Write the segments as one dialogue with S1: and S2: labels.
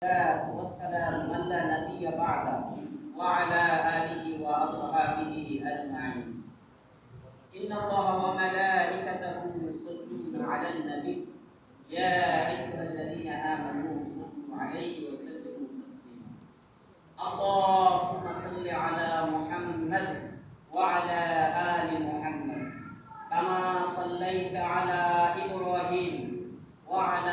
S1: والسلام من لا نبي بعده وعلى آله وأصحابه أجمعين. إن الله وملائكته يصلون على النبي. يا أيها الذين آمنوا صلوا عليه وسلموا تسليما. اللهم صل على محمد وعلى آل محمد كما صليت على إبراهيم وعلى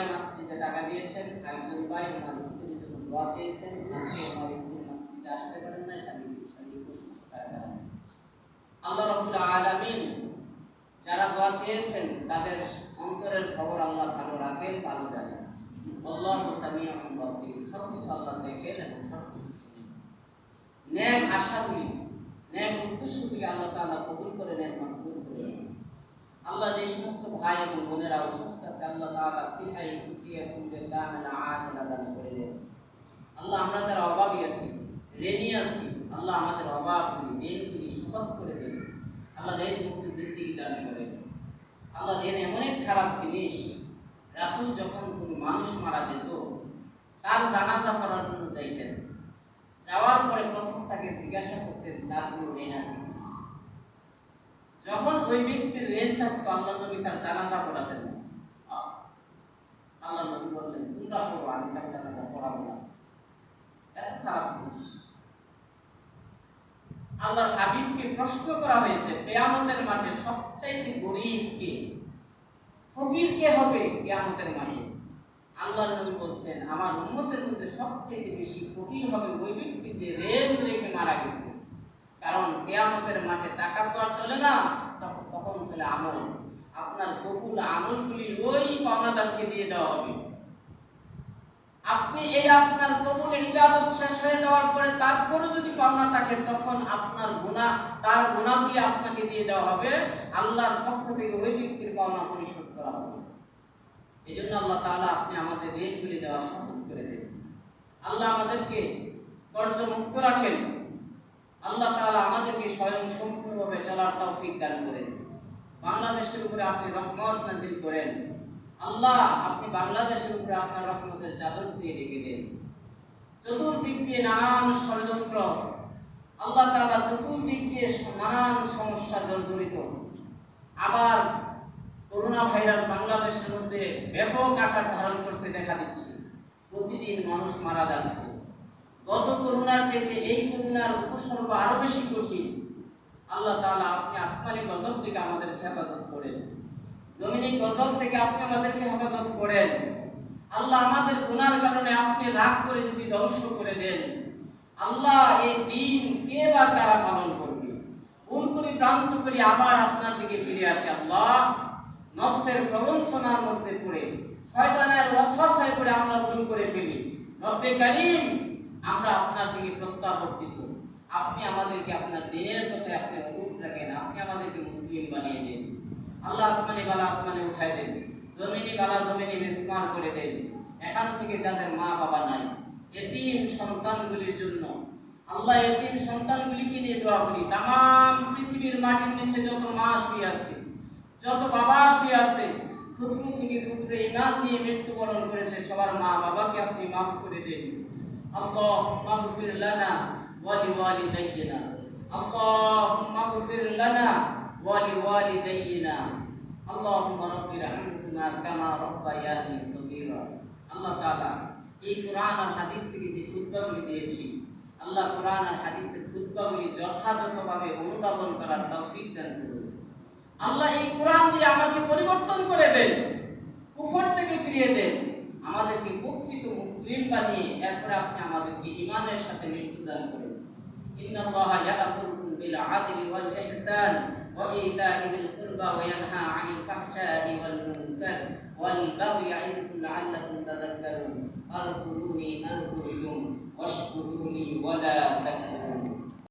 S1: ভাই মসজিদে টাকা দিয়েছেন একজন ভাই ওনার স্ত্রীর জন্য দোয়া চেয়েছেন, ওনার স্ত্রী মসজিদে আসতে পারেন না শারীরিক শারীরিক অসুস্থতার আল্লাহ রাব্বুল আলামিন যারা দোয়া চেয়েছেন, তাদের অন্তরের খবর আল্লাহ ভালো রাখেন ভালো জানেন আল্লাহ সামিউন বাসীর, সবকিছু আল্লাহ দেখেন এবং সবকিছু শুনেন। ন্যাক আশাগুলি ন্যাক উদ্দেশ্যগুলি আল্লাহ তাআলা কবুল করে নেন মঞ্জুর করে নেন আল্লাহ যে সমস্ত ভাই এবং বোনেরা অসুস্থ আছে, আল্লাহ তাআলা সিহাই কুটিয়া কুলে কামেলা আজলা দান করে দেন আল্লাহ, আমরা যারা অভাবী আছি ঋণী আছি, আল্লাহ আমাদের অভাবগুলি ঋণগুলি সহজ করে দেন আল্লাহ ঋণ মুক্ত জিন্দিগি দান করে। আল্লাহ ঋণ এমন এক খারাপ জিনিস, রাসুল যখন কোনো মানুষ মারা যেত, তার জানাজা করার জন্য যাইতেন। যাওয়ার পরে প্রথম তাকে জিজ্ঞাসা করতেন, তার কোনো ঋণ আছে যখন ওই ব্যক্তির ঋণ থাকতো আল্লাহ নবী তার জানাজা পড়াতেন না। আল্লাহ নবী বললেন, তোমরা পড়ো, আমি তার জানাজা পড়াবো না। এত খারাপ জিনিস। আল্লাহর হাবিবকে প্রশ্ন করা হয়েছে, কেয়ামতের মাঠে সবচাইতে গরিব কে? ফকির কে হবে কেয়ামতের মাঠে? আল্লাহর নবী বলছেন, আমার উম্মতের মধ্যে সবচেয়ে বেশি ফকির হবে ওই ব্যক্তি যে রেল রেখে মারা গেছে। কারণ কেয়ামতের মাঠে টাকা তো আর চলে না। আমল। আপনার আমলগুলি ওই পাওনাদারকে দিয়ে দেওয়া হবে। আপনি এই আপনার কবুলের ইবাদত শেষ হয়ে যাওয়ার পরে তারপরে যদি পাওনা থাকে, তখন আপনার গুনাহ তার গুনাহগুলি আপনাকে দিয়ে দেওয়া হবে। আল্লাহর পক্ষ থেকে ওই ব্যক্তির পাওনা পরিশোধ করা হবে। এই জন্য আল্লাহ তাআলা আপনি আমাদের ঋণগুলি দেওয়া সহজ করে দেন। আল্লাহ আমাদেরকে কর্জ মুক্ত রাখেন। আল্লাহ তাআলা আমাদেরকে স্বয়ং সম্পূর্ণভাবে চলার তৌফিক দান করেন। বাংলাদেশের উপরে আপনি রহমত নাজিল করেন। আল্লাহ, আপনি বাংলাদেশের উপরে আপনার রহমতের চাদর দিয়ে রেখে দেন। চতুর্দিক দিয়ে নানান ষড়যন্ত্র। আল্লাহ তাআলা চতুর্দিক দিয়ে নানান সমস্যা জর্জরিত। আবার করোনা ভাইরাস বাংলাদেশের মধ্যে ব্যাপক আকার ধারণ করছে, দেখা দিচ্ছে। প্রতিদিন মানুষ মারা যাচ্ছে। গত করোনার চেয়ে এই করোনার উপসর্গ আরও বেশি কঠিন। আল্লাহ তাআলা আপনি আসমানি গজব থেকে আমাদেরকে হেফাজত করেন। জমিনি গজব থেকে আপনি আমাদেরকে হেফাজত করেন। আল্লাহ আমাদের গুনার কারণে আপনি রাগ করে যদি ধ্বংস করে দেন, আল্লাহ এই দিন কে বা কারা পালন করবে? ভুল করে প্রান্ত করি আবার আপনার দিকে ফিরে আসে আল্লাহ। নফসের প্রবঞ্চনার মধ্যে পড়ে, শয়তানের ওয়াসওয়াসায় করে আমরা ভুল করে ফেলি। রব্বে কারীম, আমরা আপনার দিকে প্রত্যাবর্তিত আপনি আমাদেরকে আপনার দিনের কথায় আপনি অটুট রাখেন আপনি আমাদেরকে মুসলিম বানিয়ে দেন। আল্লাহ আসমানি বালা আসমানে উঠাই দেন, জমিনি বালা জমিনি মেসমার করে দেন। এখান থেকে যাদের মা বাবা নাই এটিম সন্তানগুলির জন্য আল্লাহ এটিম সন্তানগুলিকে নিয়ে দোয়া করি। তাম পৃথিবীর মাটির নিচে যত মা শুয়ে আছে, যত বাবা শুয়ে আছে ফুটু থেকে ফুটরে ইমান নিয়ে মৃত্যুবরণ করেছে সবার মা বাবাকে আপনি মাফ করে দেন। আল্লাহ মাগফির লানা ولوالدينا اللهم اغفر لنا ولوالدينا اللهم رب ارحمهما كما ربياني صغيرا আল্লাহ তাআলা এই কোরআন আর হাদিস থেকে যে খুতবাগুলি দিয়েছি আল্লাহ কোরআন আর হাদিসের খুতবাগুলি যথাযথভাবে অনুধাবন করার তৌফিক দান করুন আল্লাহ এই কোরআন দিয়ে আমাকে পরিবর্তন করে দেন কুফর থেকে ফিরিয়ে দেন আমাদেরকে প্রকৃত মুসলিম বানিয়ে এরপরে আপনি আমাদেরকে ইমানের সাথে মৃত্যু القربى إن الله يأمركم بالعدل والإحسان وإيتاء ذي القربى وينهى عن الفحشاء والمنكر والبغي يعظكم لعلكم تذكرون. فاذكروني أذكركم واشكروني ولا تكفرون.